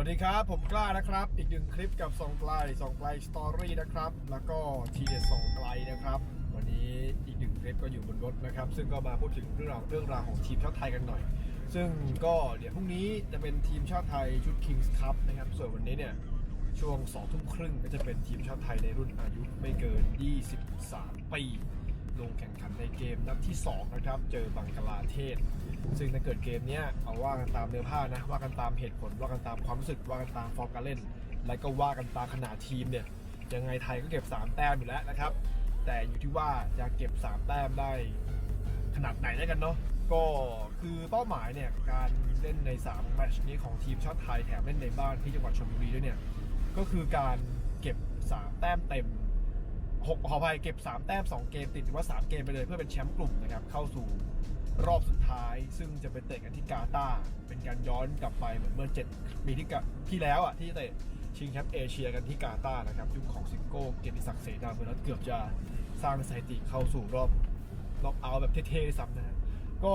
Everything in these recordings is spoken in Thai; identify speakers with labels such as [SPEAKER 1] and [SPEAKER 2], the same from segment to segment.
[SPEAKER 1] วัสดีครับ ผมกล้านะครับ อีกหนึ่งคลิปกับสองไกลสองไกลสตอรี่นะครับ แล้วก็ทีเด็ดสองไกลนะครับ วันนี้อีกหนึ่งคลิปก็อยู่บนรถนะครับ ซึ่งก็มาพูดถึงเรื่องราวเรื่องราวของทีมชาติไทยกันหน่อย ซึ่งก็เดี๋ยวพรุ่งนี้จะเป็นทีมชาติไทยชุด Kings Cup นะครับ ส่วนวันนี้เนี่ยช่วง2ทุ่มครึ่งก็จะเป็นทีมชาติไทยในรุ่นอายุไม่เกิน 23 ปี ลงแข่งขันในเกมนัดที่ 2 นะครับ เจอบังกลาเทศ ซึ่งถ้าเกิดเกมนี้เอาว่ากันตามเนื้อผ้านะว่ากันตามเหตุผลว่ากันตามความรู้สึกว่ากันตามฟอร์มการเล่น แล้วก็ว่ากันตามขนาดทีมเนี่ยยังไงไทยก็เก็บ 3 แต้มอยู่แล้วนะครับ แต่อยู่ที่ว่าจะเก็บ 3 แต้มได้ขนาดไหนแล้วกันเนาะก็คือเป้าหมายเนี่ยการเล่นใน3แมตช์นี้ของทีมชาติไทยแถมเล่นในบ้านที่จังหวัดชลบุรีด้วยเนี่ยก็คือการเก็บ 3 แต้มเต็ม หกขออภัยเก็บ 3 แต้ม 2 เกมติดหรือว่า 3 เกมไปเลยเพื่อเป็นแชมป์กลุ่มนะครับ เข้าสู่รอบสุดท้าย ซึ่งจะไปเตะกันที่กาตาร์เป็นการย้อนกลับไปเหมือนเมื่อ7ปีที่กับที่แล้วอะที่เตะชิงแชมป์เอเชียกันที่กาตาร์นะครับยุคของซิงโก้เกียรติศักดิ์เสนาเมืองแล้วเกือบจะสร้างสถิติเข้าสู่รอบรอบเอาท์แบบเท่ๆซ้ำนะฮะก็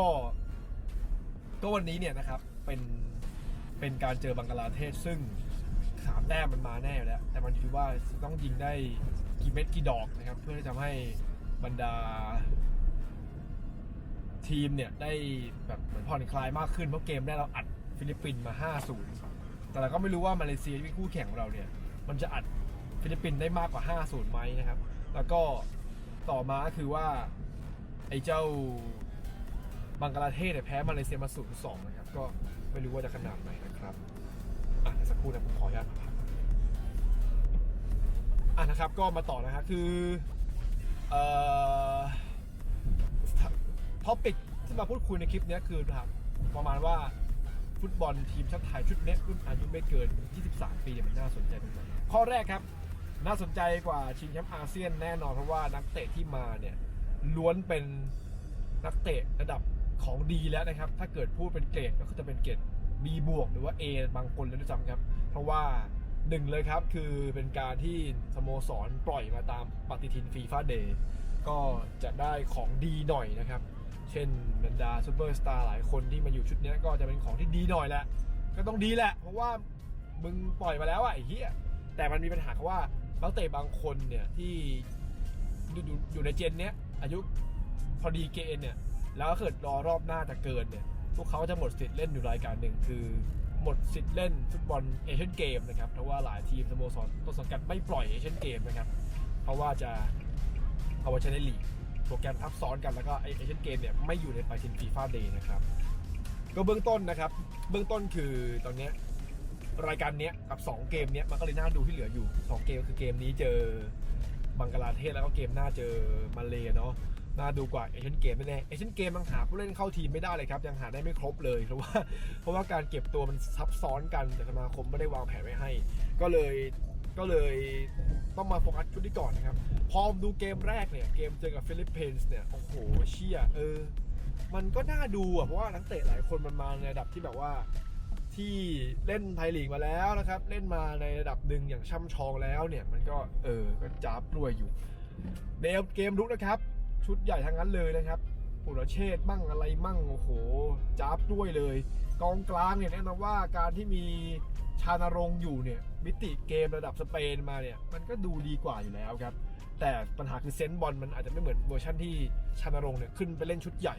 [SPEAKER 1] ก็วันนี้เนี่ยนะครับเป็นเป็นการเจอบังกลาเทศซึ่งสามแต้มมันมาแน่อยู่แล้ว แต่มันอยู่ที่ว่าต้องยิงได้ กี่เม็ดกี่ดอกนะครับ เพื่อที่จะทำให้บรรดา ทีมเนี่ยได้แบบเหมือนผ่อนคลายมากขึ้นเพราะเกมแรกเราอัดฟิลิปปินส์มา5-0แต่เราก็ไม่รู้ว่ามาเลเซียที่เป็นคู่แข่งของเราเนี่ย มันจะอัดฟิลิปปินส์ได้มากกว่า 5-0ไหมนะครับ แล้วก็ต่อมาก็คือว่าไอ้เจ้าบังกลาเทศเนี่ยแพ้มาเลเซียมา0-2นะครับ ก็ไม่รู้ว่าจะขนาดไหนนะครับ อะสักครู่นะผมขออนุญาตพักะนะครับก็มาต่อนะคือเอ่อท็อปิกที่มาพูดคุยในคลิปนี้คือครับประมาณว่าฟุตบอลทีมชาติไทยชุดเนี้ยรุ่นอายุไม่เกิน 23 ปีมันน่าสนใจตรงไหนข้อแรกครับ น่าสนใจกว่าชิงแชมป์อาเซียนแน่นอนเพราะว่านักเตะที่มาเนี่ยล้วนเป็นนักเตะระดับของดีแล้วนะครับ ถ้าเกิดพูดเป็นเกรดก็จะเป็นเกรด B บวกหรือว่า A บางคนเลยด้วยซ้ำครับ เพราะว่า หนึ่งเลยครับคือเป็นการที่สโมสรปล่อยมาตามปฏิทินฟีฟ่าเดย์ก็จะได้ของดีหน่อยนะครับ เช่นบรรดาซูเปอร์สตาร์หลายคนที่มาอยู่ชุดนี้ก็จะเป็นของที่ดีหน่อยแหละ ก็ต้องดีแหละ เพราะว่ามึงปล่อยมาแล้วอะไอ้เหี้ยแต่มันมีปัญหาคำว่านักเตะบางคนเนี่ยที่อยู่อยู่ในเจนเนี้ยอายุพอดีเกณฑ์เนี่ยแล้วเกิดรอรอบหน้าจะเกินเนี่ยพวกเขาจะหมดสิทธิ์เล่นอยู่รายการหนึ่งคือ หมดสิทธิ์เล่นฟุตบอลเอเชียนเกมนะครับเพราะว่าหลายทีมสโมสรต้นสังกัดไม่ปล่อยเอเชียนเกมนะครับ เพราะว่าจะเอาไว้ใช้ในลีกโปรแกรมทับซ้อนกันแล้วก็เอเชียนเกมเนี่ยไม่อยู่ในปฏิทินฟีฟ่าเดย์นะครับ ก็เบื้องต้นนะครับ เบื้องต้นคือตอนนี้รายการนี้กับ 2 เกมเนี้ยมันก็เลยน่าดูที่เหลืออยู่ 2 เกมคือเกมนี้เจอบังกลาเทศแล้วก็เกมหน้าเจอมาเลเนาะ น่าดูกว่าเอเชียนเกมแน่เอเชียนเกมยังหาผู้เล่นเข้าทีมไม่ได้เลยครับ ยังหาได้ไม่ครบเลยเพราะว่าเพราะว่าการเก็บตัวมันซับซ้อนกันแต่สมาคมไม่ได้วางแผนไว้ให้ ก็เลยก็เลยต้องมาโฟกัสชุดนี้ก่อนนะครับ พอดูเกมแรกเนี่ย เกมเจอกับฟิลิปปินส์เนี่ย โอ้โหเชี่ยเออ มันก็น่าดูอะ เพราะว่านักเตะหลายคนมันมาในระดับที่แบบว่าที่เล่นไทยลีกมาแล้วนะครับ เล่นมาในระดับหนึ่งอย่างช่ำชองแล้วเนี่ย มันก็เออก็จ้าบรวยอยู่ในเกมรุกนะครับ ชุดใหญ่ทั้งนั้นเลยนะครับปุรเชษมั่งอะไรมั่งโอ้โหจ้าบด้วยเลย กองกลางเนี่ยแน่นอนว่าการที่มีชานรงค์อยู่เนี่ยมิติเกมระดับสเปนมาเนี่ยมันก็ดูดีกว่าอยู่แล้วครับ แต่ปัญหาคือเซนส์บอลมันอาจจะไม่เหมือนเวอร์ชันที่ชานรงค์เนี่ยขึ้นไปเล่นชุดใหญ่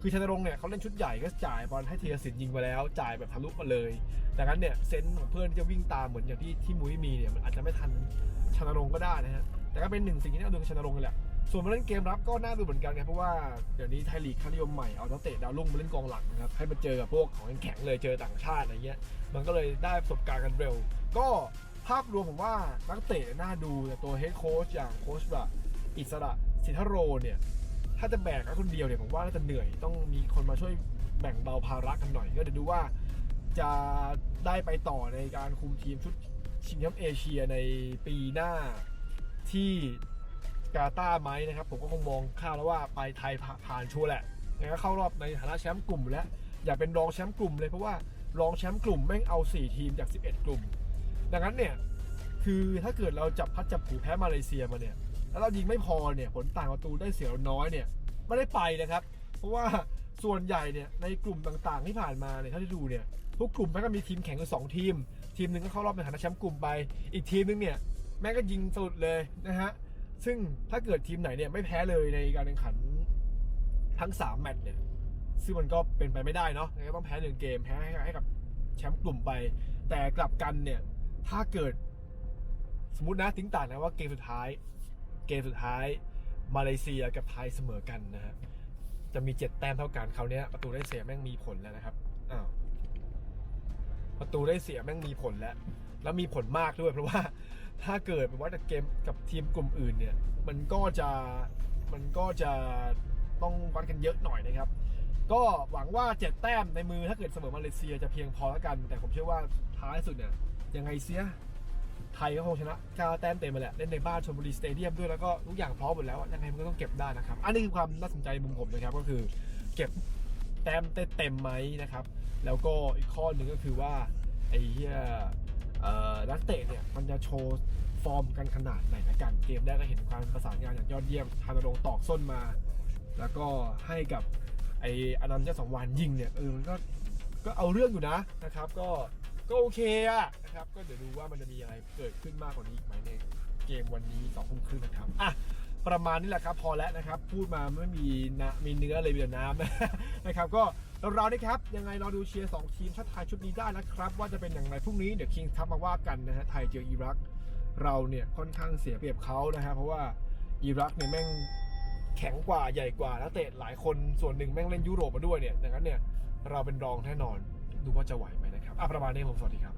[SPEAKER 1] คือชานรงค์เนี่ยเขาเล่นชุดใหญ่ก็จ่ายบอลให้เทียสินยิงไปแล้ว จ่ายแบบทะลุมาเลยดังนั้นเนี่ยเซนส์ของเพื่อนที่จะวิ่งตามเหมือนอย่างที่ที่มุ้ยมีเนี่ยมันอาจจะไม่ทันชานรงค์ก็ได้นะฮะแต่ก็เป็นหนึ่งสิ่งที่น่าดูชานรงเลยแหละ ส่วนมาเล่นเกมรับก็น่าดูเหมือนกันครับเพราะว่าเดี๋ยวนี้ไทยลีกค่านิยมใหม่เอานักเตะดาวรุ่งมาเล่นกองหลังนะครับให้มาเจอกับพวกของแข็งเลยเจอต่างชาติอะไรเงี้ยมันก็เลยได้ประสบการณ์กันเร็ว ก็ภาพรวมผมว่านักเตะน่าดูแต่ตัวเฮดโค้ชอย่างโค้ชแบบอิสระสิทธโรเนี่ยถ้าจะแบกคนเดียวเนี่ยผมว่าน่าจะเหนื่อยต้องมีคนมาช่วยแบ่งเบาภาระกันหน่อย ก็เดี๋ยวดูว่าจะได้ไปต่อในการคุมทีมชุดชิงแชมป์เอเชียในปีหน้าที่ กาตาไหมนะครับ ผมก็คงมองข้าวแล้วว่าไปไทยผ่านชัวร์แหละยังไงก็เข้ารอบในฐานะแชมป์กลุ่มแล้วอย่าเป็นรองแชมป์กลุ่มเลยเพราะว่ารองแชมป์กลุ่มแม่งเอา 4 ทีมจาก 11 กลุ่ม ดังนั้นเนี่ยคือถ้าเกิดเราจับพัดจับผูแพ้มาเลเซียมาเนี่ยแล้วเรายิงไม่พอเนี่ยผลต่างประตูได้เสียน้อยเนี่ยไม่ได้ไปนะครับ เพราะว่าส่วนใหญ่เนี่ยในกลุ่มต่างๆที่ผ่านมาเนี่ยเท่าที่ดูเนี่ยทุกกลุ่มแม่งก็มีทีมแข่งอยู่สองทีม ทีมหนึ่งก็เข้ารอบในฐานะแชมป์กลุ่มไป อีกทีมหนึงเนี่ยแม่งก็ยิงสุดเลยนะฮะ ซึ่งถ้าเกิดทีมไหนเนี่ยไม่แพ้เลยในการแข่งขันทั้ง 3 แมตช์เนี่ย ซึ่งมันก็เป็นไปไม่ได้เนาะยังไงก็ต้องแพ้หนึ่งเกมแพ้ให้ใหกับแชมป์กลุ่มไป แต่กลับกันเนี่ย ถ้าเกิดสมมตินะทิ้งต่างนะว่าเกมสุดท้าย เกมสุดท้ายมาเลเซียกับไทยเสมอกันนะฮะจะมีเจ็ดแต้มเท่ากันคราวนี้ประตูได้เสียแม่งมีผลแล้วนะครับอ้าวประตูได้เสียแม่งมีผลแล้ว แล้วมีผลมากด้วยเพราะว่า ถ้าเกิดไปว่าจากเกมกับทีมกลุ่มอื่นเนี่ย มันก็จะมันก็จะต้องวัดกันเยอะหน่อยนะครับ ก็หวังว่าเจ็ดแต้มในมือถ้าเกิดเสมอมาเลเซียจะเพียงพอแล้วกัน แต่ผมเชื่อว่าท้ายสุดเนี่ยยังไงเสียไทยก็คงชนะ9แต้มเต็มไปแหละ เล่นในบ้านชลบุรีสเตเดียมด้วยแล้วก็ทุกอย่างพร้อมหมดแล้วยังไงมันก็ต้องเก็บได้นะครับ อันนี้คือความน่าสนใจมุมผมนะครับ ก็คือเก็บแต้มเต็มไหมนะครับ แล้วก็อีกข้อหนึ่งก็คือว่าไอ้เหี้ย นักเตะเนี่ยมันจะโชว์ฟอร์มกันขนาดไหนละกันเกมแรกก็เห็นความประสานงานอย่างยอดเยี่ยมธานรงค์ตอกส้นมา แล้วก็ให้กับไอ้อนันต์เจ้าสองวานยิงเนี่ยเออมันก็ก็เอาเรื่องอยู่นะนะครับ ก็ก็โอเคอะนะครับ ก็เดี๋ยวดูว่ามันจะมีอะไรเกิดขึ้นมากกว่านี้อีกไหมในเกมวันนี้สองทุ่มครึ่งนะครับอะ ประมาณนี้แหละครับ พอแล้วนะครับ พูดมาไม่มีนะมีเนื้อเลยมีแต่น้ำนะครับ ก็เราๆนะครับ ยังไงรอดูเชียร์สองทีมชาติไทยชุดนี้ได้นะครับ ว่าจะเป็นอย่างไรพรุ่งนี้เดี๋ยวคิงทัพมาว่ากันนะฮะไทยเจออิรัก เราเนี่ยค่อนข้างเสียเปรียบเขานะฮะเพราะว่าอิรักเนี่ยแม่งแข็งกว่าใหญ่กว่านักเตะหลายคนส่วนหนึ่งแม่งเล่นยุโรปมาด้วยเนี่ยดังนั้นเนี่ยเราเป็นรองแน่นอนดูว่าจะไหวไหมนะครับอะประมาณนี้ผมสวัสดีครับ